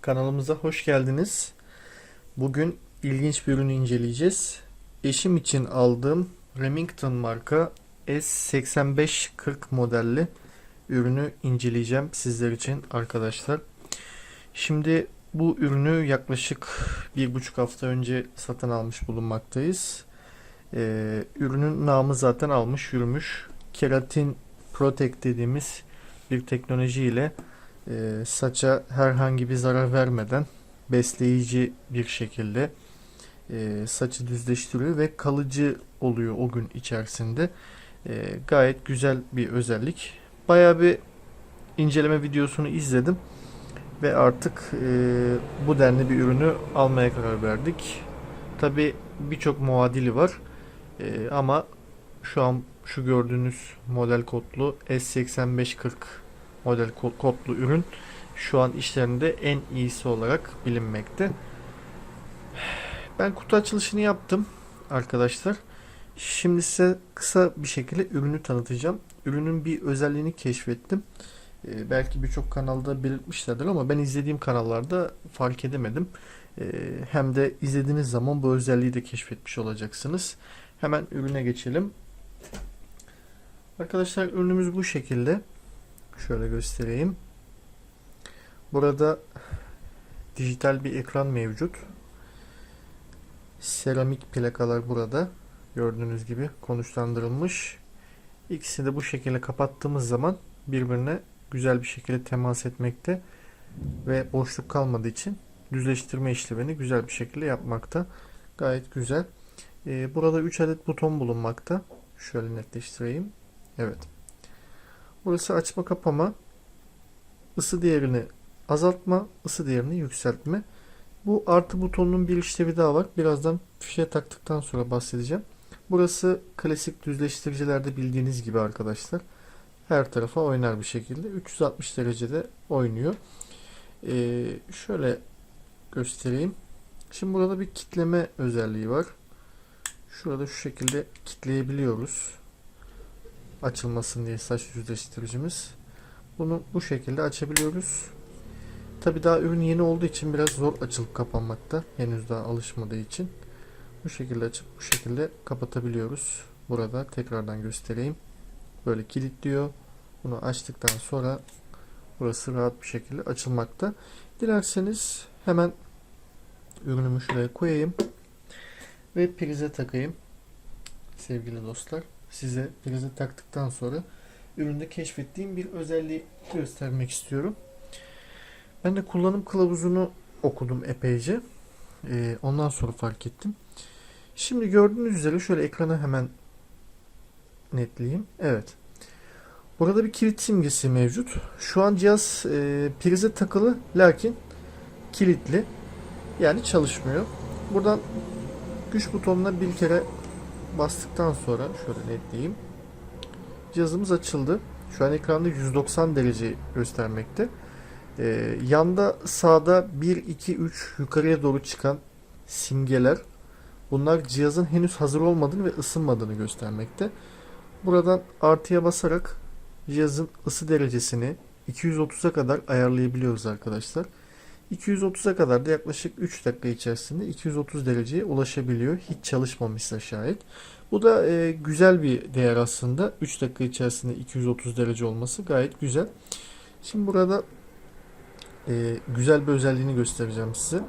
Kanalımıza hoş geldiniz. Bugün ilginç bir ürünü inceleyeceğiz. Eşim için aldığım Remington marka S8540 modelli ürünü inceleyeceğim sizler için arkadaşlar. Şimdi bu ürünü yaklaşık bir buçuk hafta önce satın almış bulunmaktayız. Ee, ürünün namı zaten almış yürümüş. Keratin Protect dediğimiz bir teknoloji ile e, saça herhangi bir zarar vermeden besleyici bir şekilde e, saçı düzleştiriyor ve kalıcı oluyor o gün içerisinde. E, gayet güzel bir özellik. Bayağı bir inceleme videosunu izledim ve artık e, bu denli bir ürünü almaya karar verdik. Tabi birçok muadili var E, ama şu an şu gördüğünüz model kodlu S8540 model ko- kodlu ürün şu an işlerinde en iyisi olarak bilinmekte. Ben kutu açılışını yaptım arkadaşlar. Şimdi size kısa bir şekilde ürünü tanıtacağım. Ürünün bir özelliğini keşfettim. Ee, belki birçok kanalda belirtmişlerdir ama ben izlediğim kanallarda fark edemedim. Ee, hem de izlediğiniz zaman bu özelliği de keşfetmiş olacaksınız. Hemen ürüne geçelim. Arkadaşlar ürünümüz bu şekilde. Şöyle göstereyim. Burada dijital bir ekran mevcut. Seramik plakalar burada. Gördüğünüz gibi konuşlandırılmış. İkisini de bu şekilde kapattığımız zaman birbirine güzel bir şekilde temas etmekte ve boşluk kalmadığı için düzleştirme işlemini güzel bir şekilde yapmakta. Gayet güzel. Ee, burada 3 adet buton bulunmakta. Şöyle netleştireyim. Evet. Burası açma kapama, ısı değerini azaltma, ısı değerini yükseltme. Bu artı butonunun bir işlevi daha var. Birazdan fişe taktıktan sonra bahsedeceğim. Burası klasik düzleştiricilerde bildiğiniz gibi arkadaşlar. Her tarafa oynar bir şekilde. 360 derecede oynuyor. Ee, şöyle göstereyim. Şimdi burada bir kitleme özelliği var. Şurada şu şekilde kitleyebiliyoruz açılmasın diye saç düzleştiricimiz. Bunu bu şekilde açabiliyoruz. Tabi daha ürün yeni olduğu için biraz zor açılıp kapanmakta. Henüz daha alışmadığı için. Bu şekilde açıp bu şekilde kapatabiliyoruz. Burada tekrardan göstereyim. Böyle kilitliyor. Bunu açtıktan sonra burası rahat bir şekilde açılmakta. Dilerseniz hemen ürünümü şuraya koyayım ve prize takayım sevgili dostlar size prize taktıktan sonra üründe keşfettiğim bir özelliği göstermek istiyorum. Ben de kullanım kılavuzunu okudum epeyce. Ee, ondan sonra fark ettim. Şimdi gördüğünüz üzere şöyle ekranı hemen netleyeyim. Evet. Burada bir kilit simgesi mevcut. Şu an cihaz e, prize takılı lakin kilitli. Yani çalışmıyor. Buradan güç butonuna bir kere bastıktan sonra şöyle netleyeyim. Cihazımız açıldı. Şu an ekranda 190 derece göstermekte. Ee, yanda sağda 1, 2, 3 yukarıya doğru çıkan simgeler. Bunlar cihazın henüz hazır olmadığını ve ısınmadığını göstermekte. Buradan artıya basarak cihazın ısı derecesini 230'a kadar ayarlayabiliyoruz arkadaşlar. 230'a kadar da yaklaşık 3 dakika içerisinde 230 dereceye ulaşabiliyor. Hiç çalışmamışsa şayet. Bu da e, güzel bir değer aslında. 3 dakika içerisinde 230 derece olması gayet güzel. Şimdi burada e, güzel bir özelliğini göstereceğim size.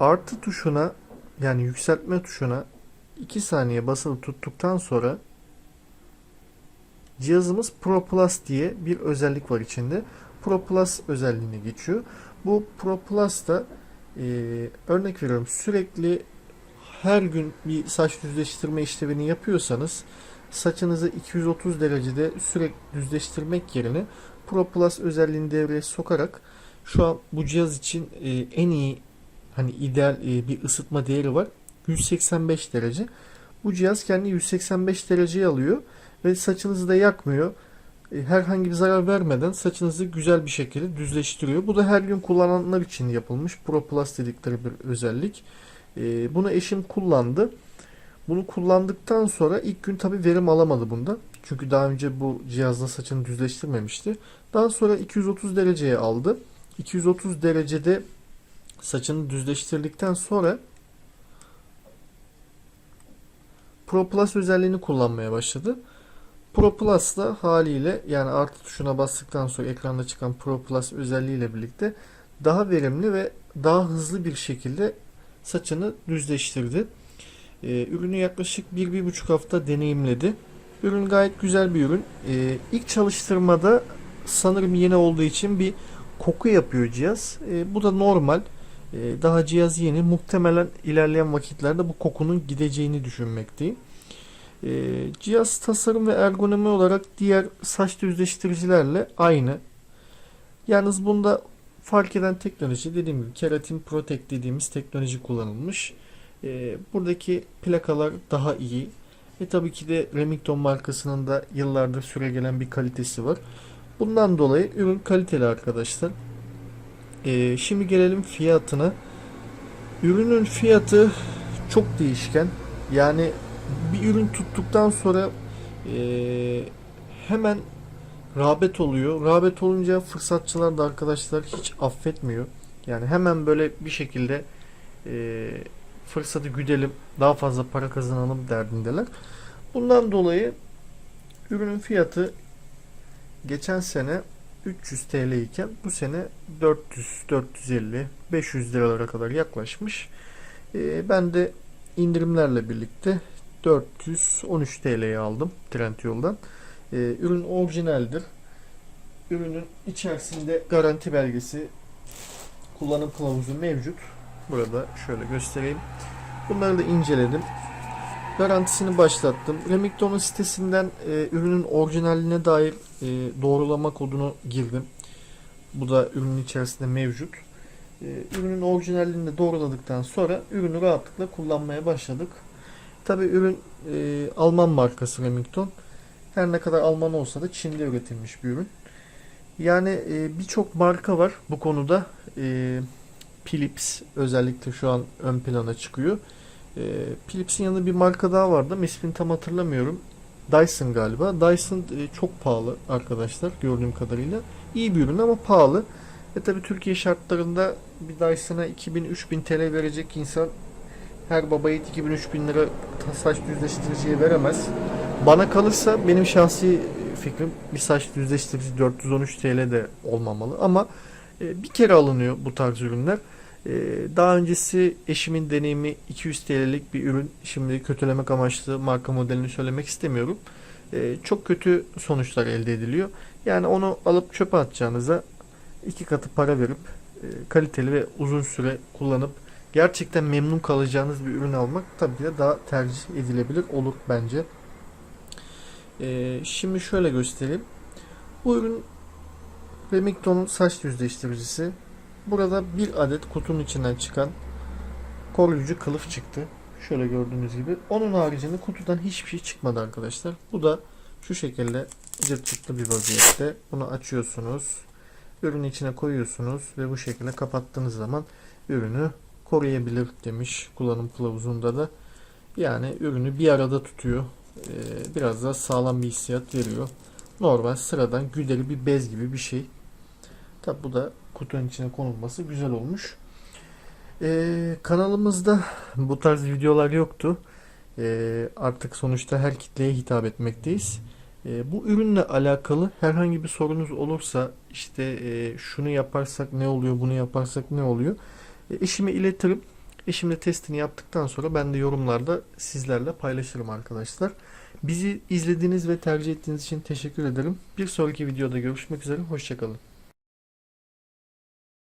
Artı tuşuna yani yükseltme tuşuna 2 saniye basılı tuttuktan sonra cihazımız Pro Plus diye bir özellik var içinde. Pro Plus özelliğine geçiyor. Bu Pro Plus da e, örnek veriyorum sürekli her gün bir saç düzleştirme işlemini yapıyorsanız saçınızı 230 derecede sürekli düzleştirmek yerine Pro Plus özelliğini devreye sokarak şu an bu cihaz için e, en iyi hani ideal e, bir ısıtma değeri var. 185 derece. Bu cihaz kendi 185 dereceye alıyor ve saçınızı da yakmıyor. E, herhangi bir zarar vermeden saçınızı güzel bir şekilde düzleştiriyor. Bu da her gün kullananlar için yapılmış Pro Plus dedikleri bir özellik. E, bunu eşim kullandı. Bunu kullandıktan sonra ilk gün tabi verim alamadı bunda. Çünkü daha önce bu cihazla saçını düzleştirmemişti. Daha sonra 230 dereceye aldı. 230 derecede saçını düzleştirdikten sonra Pro Plus özelliğini kullanmaya başladı. Pro Plus da haliyle yani artı tuşuna bastıktan sonra ekranda çıkan Pro Plus özelliğiyle birlikte daha verimli ve daha hızlı bir şekilde saçını düzleştirdi. Ee, ürünü yaklaşık 1-1,5 hafta deneyimledi. Ürün gayet güzel bir ürün. Ee, ilk çalıştırmada sanırım yeni olduğu için bir koku yapıyor cihaz. Ee, bu da normal. Ee, daha cihaz yeni. Muhtemelen ilerleyen vakitlerde bu kokunun gideceğini düşünmekteyim. Ee, cihaz tasarım ve ergonomi olarak diğer saç düzleştiricilerle aynı. Yalnız bunda fark eden teknoloji dediğim gibi keratin protect dediğimiz teknoloji kullanılmış. Ee, buradaki plakalar daha iyi. Ve tabii ki de Remington markasının da yıllardır süregelen bir kalitesi var. Bundan dolayı ürün kaliteli arkadaşlar. Ee, şimdi gelelim fiyatına. Ürünün fiyatı çok değişken. Yani bir ürün tuttuktan sonra ee, hemen rağbet oluyor. Rağbet olunca fırsatçılar da arkadaşlar hiç affetmiyor. Yani hemen böyle bir şekilde ee, fırsatı güdelim, daha fazla para kazanalım derdindeler. Bundan dolayı ürünün fiyatı geçen sene 300 TL iken bu sene 400, 450, 500 liralara kadar yaklaşmış. Ee, ben de indirimlerle birlikte 413 TL'ye aldım Trendyol'dan. Ee, ürün orijinaldir. Ürünün içerisinde garanti belgesi, kullanım kılavuzu mevcut. Burada şöyle göstereyim. Bunları da inceledim. Garantisini başlattım. Remington'un sitesinden e, ürünün orijinaline dair e, doğrulama kodunu girdim. Bu da ürünün içerisinde mevcut. E, ürünün orijinalini de doğruladıktan sonra ürünü rahatlıkla kullanmaya başladık. Tabi ürün e, Alman markası Remington. Her ne kadar Alman olsa da Çin'de üretilmiş bir ürün. Yani e, birçok marka var bu konuda. E, Philips özellikle şu an ön plana çıkıyor. E, Philips'in yanında bir marka daha vardı. ismini tam hatırlamıyorum. Dyson galiba. Dyson e, çok pahalı arkadaşlar gördüğüm kadarıyla. İyi bir ürün ama pahalı. E tabi Türkiye şartlarında bir Dyson'a 2000-3000 TL verecek insan her baba yiğit 2000-3000 lira saç düzleştiriciye veremez. Bana kalırsa benim şahsi fikrim bir saç düzleştirici 413 TL de olmamalı ama e, bir kere alınıyor bu tarz ürünler. E, daha öncesi eşimin deneyimi 200 TL'lik bir ürün. Şimdi kötülemek amaçlı marka modelini söylemek istemiyorum. E, çok kötü sonuçlar elde ediliyor. Yani onu alıp çöpe atacağınıza iki katı para verip kaliteli ve uzun süre kullanıp gerçekten memnun kalacağınız bir ürün almak tabii de daha tercih edilebilir olur bence. şimdi şöyle göstereyim. Bu ürün Remington'un saç düzleştiricisi. Burada bir adet kutunun içinden çıkan koruyucu kılıf çıktı. Şöyle gördüğünüz gibi. Onun haricinde kutudan hiçbir şey çıkmadı arkadaşlar. Bu da şu şekilde cırt cırtlı bir vaziyette. Bunu açıyorsunuz. Ürünü içine koyuyorsunuz ve bu şekilde kapattığınız zaman ürünü koruyabilir demiş kullanım kılavuzunda da. Yani ürünü bir arada tutuyor. Ee, biraz daha sağlam bir hissiyat veriyor. Normal sıradan güdeli bir bez gibi bir şey. Tabi bu da kutunun içine konulması güzel olmuş. Ee, kanalımızda bu tarz videolar yoktu. Ee, artık sonuçta her kitleye hitap etmekteyiz. Ee, bu ürünle alakalı herhangi bir sorunuz olursa işte e, şunu yaparsak ne oluyor, bunu yaparsak ne oluyor? E, eşime iletirim. Eşim de testini yaptıktan sonra ben de yorumlarda sizlerle paylaşırım arkadaşlar. Bizi izlediğiniz ve tercih ettiğiniz için teşekkür ederim. Bir sonraki videoda görüşmek üzere. Hoşçakalın.